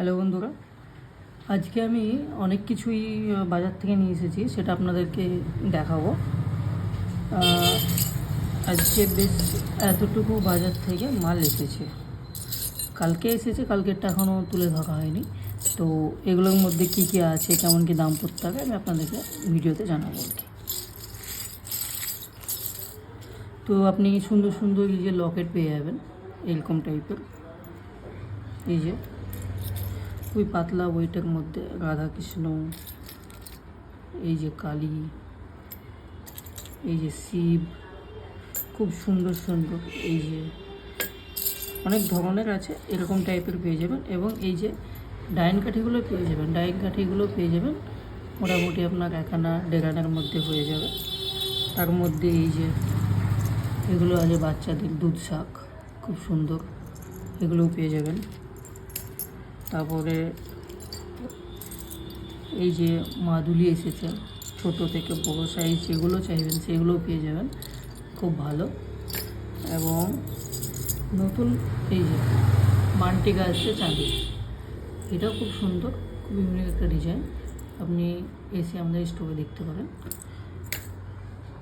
Hello বন্ধুরা, আজকে আমি অনেক কিছুই বাজার থেকে নিয়ে এসেছি, সেটা আপনাদেরকে দেখাবো। আজকে বেশ এতটুকু বাজার থেকে মাল এসেছে। কালকে এসেছে, কালকেরটা এখনও তুলে ধরা হয়নি। তো এগুলোর মধ্যে কী কী আছে, কেমন কী দাম পড়তে হবে, আমি আপনাদেরকে ভিডিওতে জানাব আর কি। তো আপনি সুন্দর সুন্দর এই যে লকেট পেয়ে যাবেন, এরকম টাইপের এই যে। ওই পাতলা বইটার মধ্যে রাধাকৃষ্ণ, এই যে কালী, এই যে শিব, খুব সুন্দর সুন্দর এই যে অনেক ধরনের আছে, এরকম টাইপের পেয়ে যাবেন এবং এই যে ডাইন কাঠিগুলো পেয়ে যাবেন, ডাইন কাঠিগুলো পেয়ে যাবেন, মোটামুটি আপনার একানা দেড়ানার মধ্যে হয়ে যাবে। তার মধ্যে এই যে এগুলো আছে বাচ্চাদের দুধ শাক, খুব সুন্দর, এগুলোও পেয়ে যাবেন। তারপরে এই যে মাদুলি এসেছে, ছোট থেকে বড় সাইজ যেগুলো চাইবেন সেগুলোও পেয়ে যাবেন, খুব ভালো। এবং নতুন এই যে মানটিকা আসছে চাঁদি এটাও খুব সুন্দর খুব ইউনিক একটা ডিজাইন আপনি এসে আমাদের স্টোরে দেখতে পারেন।